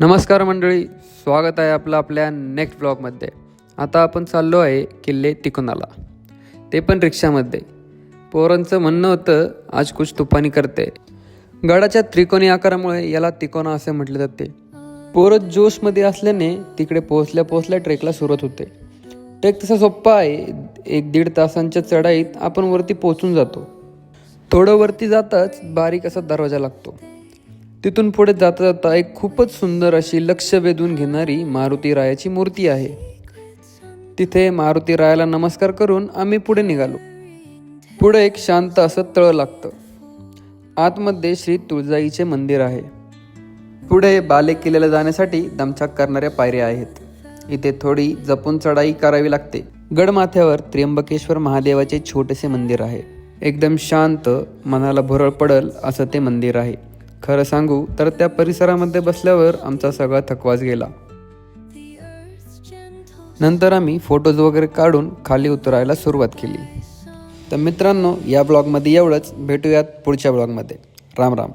नमस्कार मंडळी स्वागत आहे आपलं आपल्या नेक्स्ट ब्लॉगमध्ये आता आपण चाललो आहे किल्ले तिकोनाला. ते पण रिक्षामध्ये. पोरांचं म्हणणं होतं आज कुछ तुफानी करते. गडाच्या त्रिकोणी आकारामुळे याला तिकोना असे म्हटले जाते. पोरं जोशमध्ये असल्याने तिकडे पोहोचल्या पोहोचल्या ट्रेकला सुरुवात होते. ट्रेक तसा सोप्पा आहे. एक दीड तासांच्या चढाईत आपण वरती पोहोचून जातो. थोडं वरती जाताच बारीक असा दरवाजा लागतो. तिथून पुढे जाता जाता एक खूपच सुंदर अशी लक्ष वेधून घेणारी मारुती रायाची मूर्ती आहे. तिथे मारुती रायाला नमस्कार करून आम्ही पुढे निघालो. पुढे एक शांत असं तळ लागतं. आतमध्ये श्री तुळजाईचे मंदिर आहे. पुढे बाले किल्ल्याला जाण्यासाठी दमछाक करणाऱ्या पायऱ्या आहेत. इथे थोडी जपून चढाई करावी लागते. गडमाथ्यावर त्र्यंबकेश्वर महादेवाचे छोटेसे मंदिर आहे. एकदम शांत मनाला भुरळ पडल असं ते मंदिर आहे. खरं सांगू तर त्या परिसरामध्ये बसल्यावर आमचा सगळा थकवाच गेला. नंतर आम्ही फोटोज वगैरे काढून खाली उतरायला सुरुवात केली. तर मित्रांनो या ब्लॉगमध्ये एवढंच. भेटूयात पुढच्या ब्लॉगमध्ये राम राम.